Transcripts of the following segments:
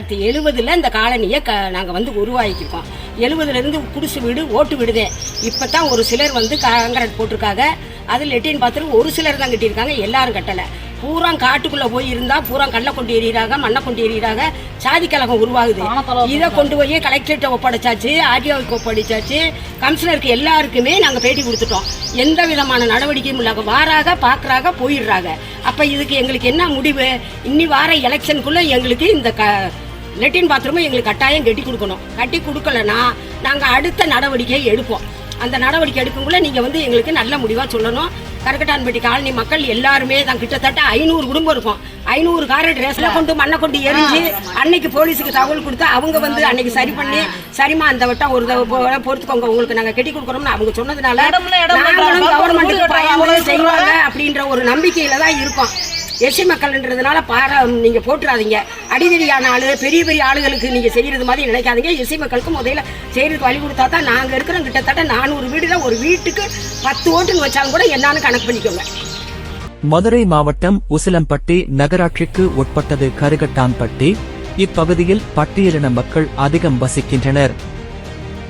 தொள்ளாயிரத்தி எழுபதுல இந்த காலனியை க நாங்கள் வந்து உருவாக்கியிருக்கோம். எழுபதுல இருந்து குடிசு வீடு ஓட்டு வீடுதே. இப்போ தான் ஒரு சிலர் வந்து காங்கிரட் போட்டிருக்காங்க. அது லெட்டின் பாத்ரூம் ஒரு சிலர் தான் கட்டியிருக்காங்க எல்லாரும் கட்டலை. பூரா காட்டுக்குள்ள போய் இருந்தா பூரா கல்லை கொண்டு எறிகிறாங்க மண்ணை கொண்டு எறிகிறாங்க சாதி கழகம் உருவாகுது. இதை கொண்டு போய் கலெக்டர்கிட்ட ஒப்படைச்சாச்சு ஆர்டிஓக்கு ஒப்படைச்சாச்சு கமிஷனருக்கு எல்லாருக்குமே நாங்கள் பேட்டி கொடுத்துட்டோம். எந்த விதமான நடவடிக்கையும் இல்லை வாராக பார்க்குறாங்க போயிடுறாங்க. அப்போ இதுக்கு எங்களுக்கு என்ன முடிவு? இன்னி வார எலெக்ஷனுக்குள்ள எங்களுக்கு இந்த க லெட்டின் பாத்ரூமை எங்களுக்கு கட்டாயம் கட்டி கொடுக்கணும். கட்டி கொடுக்கலனா நாங்கள் அடுத்த நடவடிக்கையை எடுப்போம். அந்த நடவடிக்கை எடுக்கும்போது நீங்கள் வந்து எங்களுக்கு நல்ல முடிவாக சொல்லணும். கரக்கட்டான்பட்டி காலனி மக்கள் எல்லாருமே தான். கிட்டத்தட்ட ஐநூறு குடும்பம் இருக்கும். ஐநூறு காரை ட்ரெஸ்ல கொண்டு மண்ணை கொண்டு எரிஞ்சு அன்னைக்கு போலீஸுக்கு தகவல் கொடுத்து அவங்க வந்து அன்னைக்கு சரி பண்ணி சரிமா அந்த வட்டம் ஒரு பொறுத்துக்கோங்க. உங்களுக்கு நாங்க கட்டி கொடுக்குறோம்னு அவங்க சொன்னதுனால நாங்களும் பண்றாங்க, கவர்மெண்ட்டுக்கு பயந்து செய்வாங்க அப்படின்ற ஒரு நம்பிக்கையில தான் இருக்கோம் எஸ்சி மக்கள்ன்றதுனால பார நீங்கள் போட்டுறாதீங்க. அடிதடியான ஆளு பெரிய பெரிய ஆளுகளுக்கு நீங்கள் செய்கிறது மாதிரி நினைக்காதீங்க. எஸ்சி மக்களுக்கு முதல்ல செய்கிறதுக்கு வழி கொடுத்தா தான் நாங்கள் இருக்கிறோம். கிட்டத்தட்ட நானூறு வீடுல ஒரு வீட்டுக்கு பத்து ஓட்டுன்னு வச்சாலும் கூட என்னன்னு கணக்கு பண்ணிக்கோங்க. மதுரை மாவட்டம் உசிலம்பட்டி நகராட்சிக்கு உட்பட்டது கருகட்டான்பட்டி இப்பகுதியில் பட்டியலின மக்கள் அதிகம் வசிக்கின்றனர்.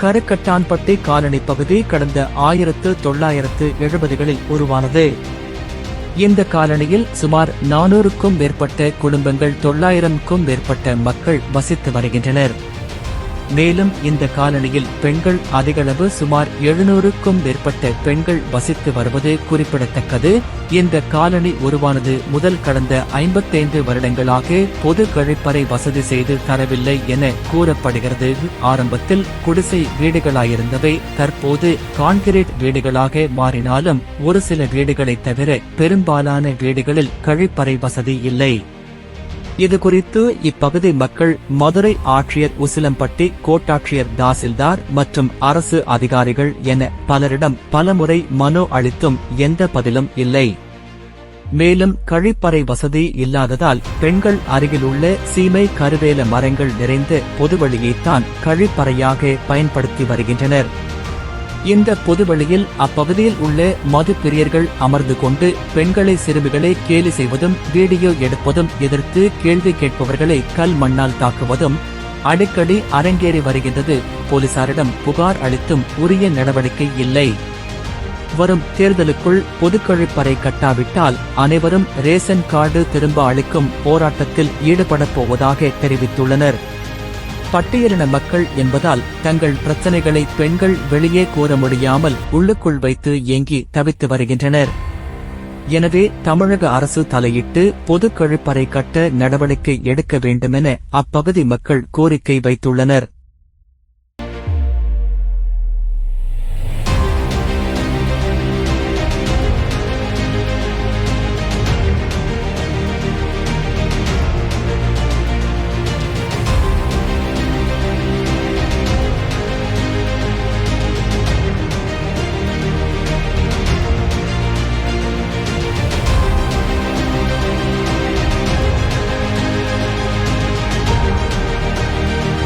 கருக்கட்டான்பட்டி காலனி பகுதி கடந்த ஆயிரத்து தொள்ளாயிரத்து எழுபதுகளில் உருவானது. இந்த காலனியில் சுமார் நானூறுக்கும் மேற்பட்ட குடும்பங்கள் தொள்ளாயிரம்க்கும் மேற்பட்ட மக்கள் வசித்து வருகின்றனர். மேலும் இந்த காலனியில் பெண்கள் அதிகளவு சுமார் எழுநூறுக்கும் மேற்பட்ட பெண்கள் வசித்து வருவது குறிப்பிடத்தக்கது. இந்த காலனி உருவானது முதல் கடந்த ஐம்பத்தைந்து வருடங்களாக பொது கழிப்பறை வசதி செய்து தரவில்லை என கூறப்படுகிறது. ஆரம்பத்தில் குடிசை வீடுகளாயிருந்தவை தற்போது கான்கிரீட் வீடுகளாக மாறினாலும் ஒரு சில வீடுகளைத் தவிர பெரும்பாலான வீடுகளில் கழிப்பறை வசதி இல்லை. இது குறித்து இப்பகுதி மக்கள் மதுரை ஆட்சியர் உசிலம்பட்டி கோட்டாட்சியர் தாசில்தார் மற்றும் அரசு அதிகாரிகள் என பலரிடம் பலமுறை மனு அளித்தும் எந்த பதிலும் இல்லை. மேலும் கழிப்பறை வசதி இல்லாததால் பெண்கள் அருகிலுள்ள சீமை கருவேல மரங்கள் நிறைந்த பொதுவழியைத்தான் கழிப்பறையாக பயன்படுத்தி வருகின்றனர். இந்த பொதுவெளியில் அப்பகுதியில் உள்ள மது பிரியர்கள் அமர்ந்து கொண்டு பெண்களை சிறுமிகளை கேலி செய்வதும் வீடியோ எடுப்பதும் எதிர்த்து கேள்வி கேட்பவர்களை கல் மண்ணால் தாக்குவதும் அடிக்கடி அரங்கேறி வருகின்றது. போலீசாரிடம் புகார் அளித்தும் உரிய நடவடிக்கை இல்லை. வரும் தேர்தலுக்குள் பொதுக்கழிப்பறை கட்டாவிட்டால் அனைவரும் ரேஷன் கார்டு திரும்ப அளிக்கும் போராட்டத்தில் ஈடுபடப் போவதாக தெரிவித்துள்ளனர். பட்டியலின மக்கள் என்பதால் தங்கள் பிரச்சனைகளை பெண்கள் வெளியே கூற முடியாமல் உள்ளுக்குள் வைத்து ஏங்கி தவித்து வருகின்றனர். எனவே தமிழக அரசு தலையிட்டு பொது கழிப்பறை கட்ட நடவடிக்கை எடுக்க வேண்டுமென அப்பகுதி மக்கள் கோரிக்கை வைத்துள்ளனர்.